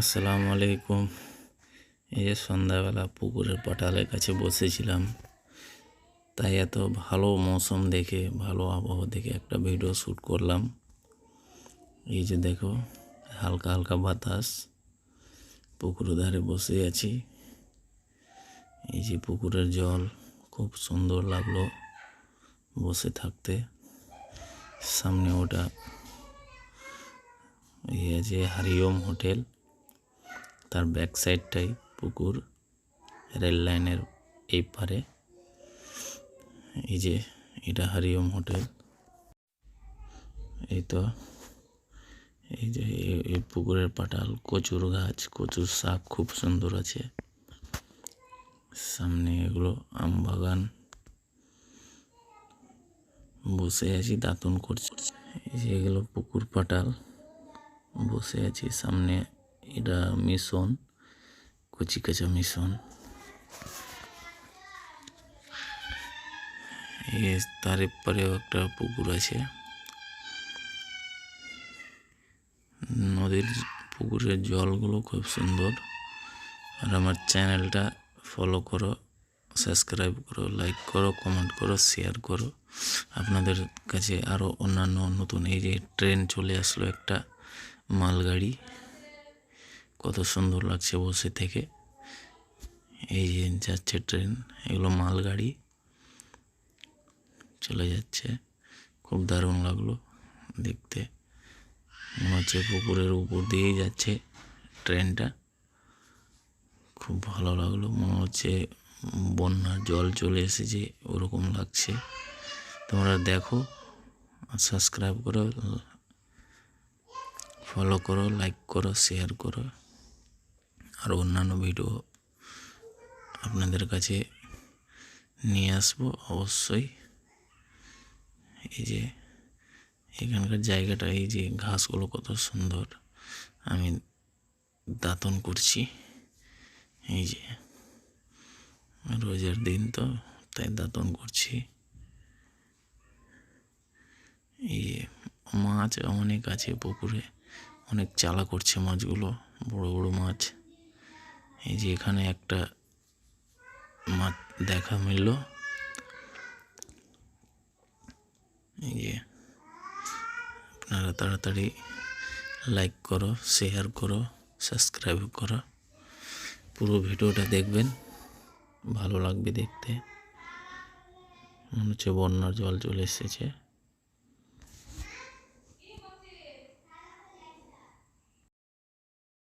আসসালামু আলাইকুম। এই যে সন্ধ্যাবেলা পুকুরের পাটালের কাছে বসেছিলাম। তাই এত ভালো মৌসুম দেখে, ভালো আবহাওয়া দেখে একটা ভিডিও শ্যুট করলাম। এই যে দেখো, হালকা হালকা বাতাস পুকুরের ধারে বসে আছি। এই যে পুকুরের জল খুব সুন্দর লাগল বসে থাকতে। সামনে ওটা, এই যে হারিওম হোটেল। তার ব্যাক সাইডটাই পুকুর রেল লাইনের এই পারে। এই যে এটা হারিওম হোটেল এই তো, এই যে এই পুকুরের পাটাল, কচুর গাছ, কচুর শাক খুব সুন্দর আছে। সামনে এগুলো আম বাগান। বসে আছি, দাঁতন করছি। এই যে এগুলো পুকুর পাটাল। বসে আছি, সামনে এটা মিশন কচিকাচা মিশন। তার এপারেও একটা পুকুর আছে। নদীর পুকুরের জলগুলো খুব সুন্দর। আর আমার চ্যানেলটা ফলো করো সাবস্ক্রাইব করো লাইক করো কমেন্ট করো শেয়ার করো। আপনাদের কাছে আরও অন্যান্য নতুন এই যে ট্রেন চলে আসলো একটা মালগাড়ি। কত সুন্দর লাগছে বসে থেকে। এই যে যাচ্ছে ট্রেন, এগুলো মালগাড়ি। চলে যাচ্ছে। খুব দারুণ লাগল দেখতে। মনে হচ্ছে পুকুরের উপর দিয়েই যাচ্ছে ট্রেনটা। খুব ভালো লাগল, মনে হচ্ছে বন্যার জল চলে এসেছে, ওরকম লাগছে। তোমরা দেখো, আর সাবস্ক্রাইব করো, ফলো করো, লাইক করো, শেয়ার করো। আর অন্যান্য ভিডিও আপনাদের কাছে নিয়ে আসব অবশ্যই। এই যে এখানকার জায়গাটা, এই যে ঘাসগুলো কত সুন্দর। আমি দাতন করছি। এই যে রোজার দিন তো, তাই দাতন করছি। এই যে মাছ অনেক আছে পুকুরে, অনেক চালা করছে মাছগুলো, বড় বড় মাছ। এই যে এখানে একটা মাছ দেখা মিলল। এই যে আপনারা তাড়াতাড়ি লাইক করো শেয়ার করো সাবস্ক্রাইব করো। পুরো ভিডিওটা দেখবেন, ভালো লাগবে দেখতে। মনে হচ্ছে বন্যার জল চলে এসেছে।